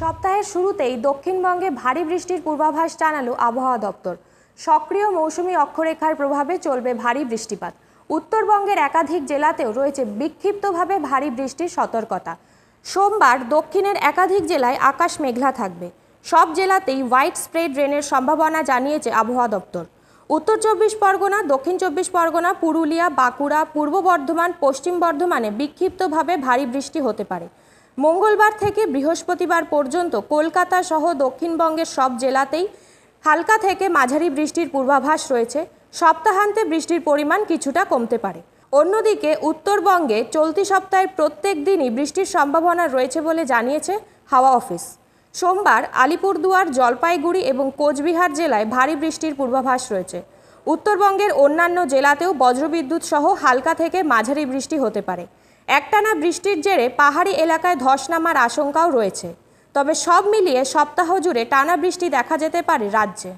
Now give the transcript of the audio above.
সপ্তাহের শুরুতেই দক্ষিণবঙ্গে ভারী বৃষ্টির পূর্বাভাস জানালো আবহাওয়া দপ্তর। সক্রিয় মৌসুমি অক্ষরেখার প্রভাবে চলবে ভারী বৃষ্টিপাত। উত্তরবঙ্গের একাধিক জেলাতেও রয়েছে বিক্ষিপ্তভাবে ভারী বৃষ্টির সতর্কতা। সোমবার দক্ষিণের একাধিক জেলায় আকাশ মেঘলা থাকবে। সব জেলাতেই হোয়াইট স্প্রেড রেনের সম্ভাবনা জানিয়েছে আবহাওয়া দপ্তর। উত্তর চব্বিশ পরগনা, দক্ষিণ চব্বিশ পরগনা, পুরুলিয়া, বাঁকুড়া, পূর্ব বর্ধমান, পশ্চিম বর্ধমানে বিক্ষিপ্তভাবে ভারী বৃষ্টি হতে পারে। মঙ্গলবার থেকে বৃহস্পতিবার পর্যন্ত কলকাতা সহ দক্ষিণবঙ্গের সব জেলাতেই হালকা থেকে মাঝারি বৃষ্টির পূর্বাভাস রয়েছে। সপ্তাহান্তে বৃষ্টির পরিমাণ কিছুটা কমতে পারে। অন্যদিকে উত্তরবঙ্গে চলতি সপ্তাহের প্রত্যেক দিনই বৃষ্টির সম্ভাবনা রয়েছে বলে জানিয়েছে হাওয়া অফিস। সোমবার আলিপুরদুয়ার, জলপাইগুড়ি এবং কোচবিহার জেলায় ভারী বৃষ্টির পূর্বাভাস রয়েছে। উত্তরবঙ্গের অন্যান্য জেলাতেও বজ্রবিদ্যুৎ সহ হালকা থেকে মাঝারি বৃষ্টি হতে পারে। একটানা বৃষ্টির জেরে পাহাড়ি এলাকায় ধস নামার আশঙ্কাও রয়েছে। তবে সব মিলিয়ে সপ্তাহ জুড়ে টানা বৃষ্টি দেখা যেতে পারে রাজ্যে।